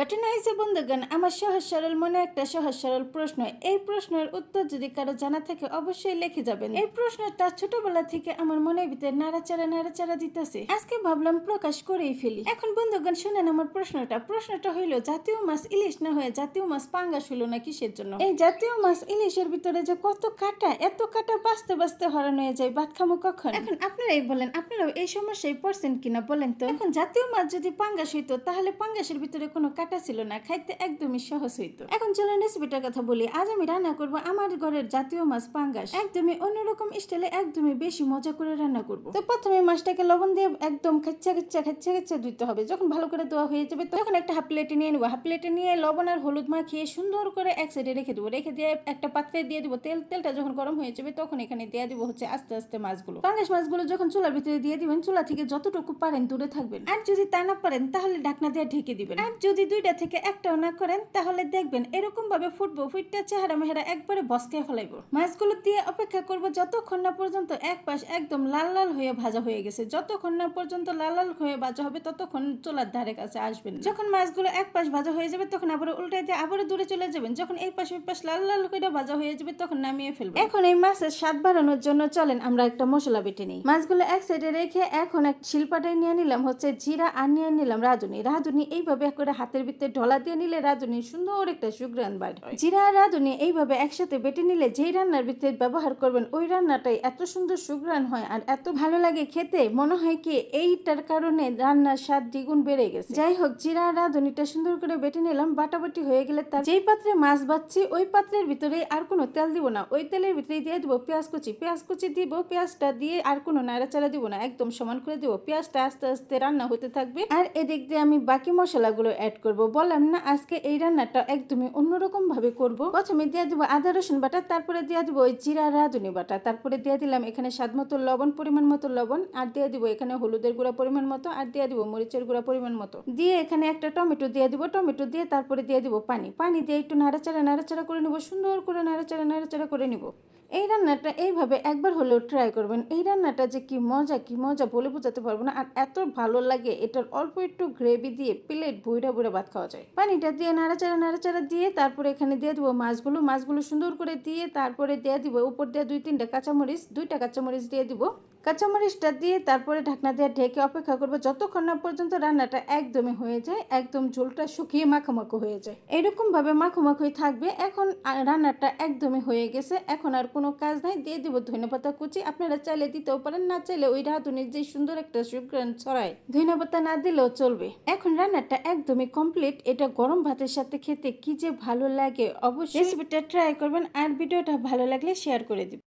ঘটনা হয়েছে বন্ধুগণ আমার সহজ সরল মনে একটা সহজ সরল প্রশ্ন। এই প্রশ্নের উত্তর যদি কারও জানা থাকে, অবশ্যই লিখে যাবেন। এই প্রশ্নটা ছোটবেলা থেকে আমার মনের ভিতরে নাড়াচাড়া নাড়াচাড়া দিতেছে। আজকে ভাবলাম প্রকাশ করেই ফেলি। এখন বন্ধুগণ, শুনেন আমার প্রশ্নটা। প্রশ্নটা হইল, জাতীয় মাছ ইলিশ না হয়ে জাতীয় মাছ পাঙ্গাস হলো না কিসের জন্য? এই জাতীয় মাছ ইলিশের ভিতরে যে কত কাটা, এত কাটা বাঁচতে বাঁচতে হরণ হয়ে যায় ভাত খামো কখন? এখন আপনারাই বলেন, আপনারাও এই সমস্যায় পড়ছেন কিনা বলেন তো? এখন জাতীয় মাছ যদি পাঙ্গাস হইতো, তাহলে পাঙ্গাসের ভিতরে কোনো কাটা ছিল না, খাইতে একদমই সহজ হইতো। এখন চলেন রেসিপিটার কথা বলি। আজ আমি রান্না করব আমার ঘরের জাতীয় মাছ, পাঙ্গাস। একদমই অন্যরকম স্টাইলে একদমই বেশি মজা করে রান্না করব। তো প্রথমে মাছটাকে লবণ দিয়ে একদম খেচ্চা খেচ্চা খেচ্চা খেচ্চা ধুইতে হবে। যখন ভালো করে দেওয়া হয়ে যাবে, তখন একটা হাফ প্লেটে নিয়ে নেব। হাফ প্লেটে নিয়ে লবণ আর হলুদ মাখিয়ে সুন্দর করে এক সাইডে রেখে দেবো। রেখে দিয়ে একটা পাত্রে দিয়ে দিব। তেল, তেলটা যখন গরম হয়ে যাবে, তখন এখানে দিয়ে দিব হচ্ছে আস্তে আস্তে মাছগুলো। পাঙ্গাস মাছগুলো যখন চুলার ভিতরে দিয়ে দিবেন, চুলা থেকে যতটুকু পারেন দূরে থাকবেন। আর যদি তা না পারেন, তাহলে ঢাকনা দিয়ে ঢেকে দিবেন। আর যদি দুইটা থেকে একটাও না করেন, তাহলে দেখবেন এরকম ভাবে ফুটবো ফুটটা চেহারা মেহারা একবারে বসকে ফেলাইবো। মাছগুলো দিয়ে অপেক্ষা করব যতক্ষণ না পর্যন্ত এক পাশ একদম লাল লাল হয়ে ভাজা হয়ে গেছে, যতক্ষণ না পর্যন্ত লাল লাল হয়ে ভাজা হবে ততক্ষণ চুলার ধারে কাছে আসবেন যখন মাছগুলো এক পাশ ভাজা হয়ে যাবে তখন আবার উল্টাই দিয়ে আবারও দূরে চলে যাবেন, যখন এই পাশ ওই পাশ লাল লাল করে ভাজা হয়ে যাবে তখন নামিয়ে ফেলবেন এখন এই মাছের স্বাদ বাড়ানোর জন্য চলেন আমরা একটা মশলা বেটে নিই। মাছগুলো এক সাইডে রেখে এখন এক শিলপাটায় নিয়ে নিলাম, হচ্ছে জিরা আর নিয়ে নিলাম রাঁধুনি। রাঁধুনি এইভাবে করে হাতের ভিতরে ঢলা দিয়ে নিলে রাঁধুনি সুন্দর একটা সুগ্রান বার হয়। জিরা আর রাঁধুনি এইভাবে একসাথে বেটে নিলে যেই রান্নার ভিতরে ব্যবহার করবেন ওই রান্নাটাই এত সুন্দর সুগ্রান হয় আর এত ভালো লাগে খেতে মনে হয় কি এইটার কারণে রান্নার স্বাদ দ্বিগুণ বেড়ে গেছে। যাই হোক জিরা আর রাঁধুনিটা সুন্দর করে বেটে নিলাম বাটাবাটি হয়ে গেলে তার যেই পাত্রে মাছ বাচ্ছি ওই পাত্রের ভিতরে আর কোনো তেল দিব না। ওই তেলের ভিতরে দিয়ে দিব পেঁয়াজ কুচি পেঁয়াজ কুচি দিব পেঁয়াজটা দিয়ে আর কোনো নাড়াচাড়া দিব না একদম সমান করে দিব। পেঁয়াজটা আস্তে আস্তে রান্না হতে থাকবে। আর এদিক দিয়ে আমি বাকি মশলাগুলো অ্যাড করব। বললাম, না, আজকে এই রান্নাটা একদমই অন্যরকম ভাবে করব। প্রথমে দিয়ে দিব আদা, রসুন বাটা, তারপরে দিয়ে দিব ওই জিরা, রাঁধুনি বাটা। তারপরে দিয়ে দিলাম এখানে স্বাদ মতো লবণ, পরিমাণ মতো লবণ, আর দিয়ে দিব এখানে হলুদের গুঁড়া পরিমাণ মতো, আর দিয়ে দিব মরিচের গুঁড়া পরিমাণ মতো। দিয়ে এখানে একটা টমেটো দিয়ে দিব, টমেটো দিয়ে তারপরে দিয়ে দিব পানি। পানি দিয়ে একটু নাড়াচাড়া নাড়াচাড়া করে নিব, সুন্দর করে নাড়াচাড়া নাড়াচাড়া করে নিব। এই রান্নাটা এইভাবে একবার হলেও ট্রাই করবেন। এই রান্নাটা যে কি মজা কি মজা বলে বোঝাতে পারব না, আর এত ভালো লাগে। এটার অল্প একটু গ্রেভি দিয়ে প্লেট বইরা ভাত খাওয়া যায়। পানিটা দিয়ে নাড়াচাড়া নাড়াচাড়া দিয়ে তারপরে এখানে দিয়ে দিব মাছগুলো। মাছগুলো সুন্দর করে দিয়ে তারপরে দিয়ে দিব, উপর দিয়ে দুই তিনটা কাঁচামরিচ, দুইটা কাঁচামরিচ দিয়ে দিব। কাঁচামরিচটা দিয়ে তারপরে ঢাকনা দিয়ে ঢেকে অপেক্ষা করব যতক্ষণ না পর্যন্ত রান্নাটা একদমই হয়ে যায়, একদম ঝোলটা শুকিয়ে মাখামাখো হয়ে যায়। এরকম ভাবে মাখোমাখোই থাকবে। এখন রান্নাটা একদমই হয়ে গেছে। এখন আর কোনো কাজ নাই। দিয়ে দিব ধনেপাতা কুচি। আপনারা চাইলে দিতেও পারেন, না চাইলে ওই রাঁধুনির যে সুন্দর একটা সুগ্রান ছড়ায়, ধনেপাতা না দিলেও চলবে। এখন রান্নাটা একদমই কমপ্লিট এটা গরম ভাতের সাথে খেতে কি যে ভালো লাগে, অবশ্যই রেসিপিটা ট্রাই করবেন আর ভিডিওটা ভালো লাগলে শেয়ার করে দিবেন।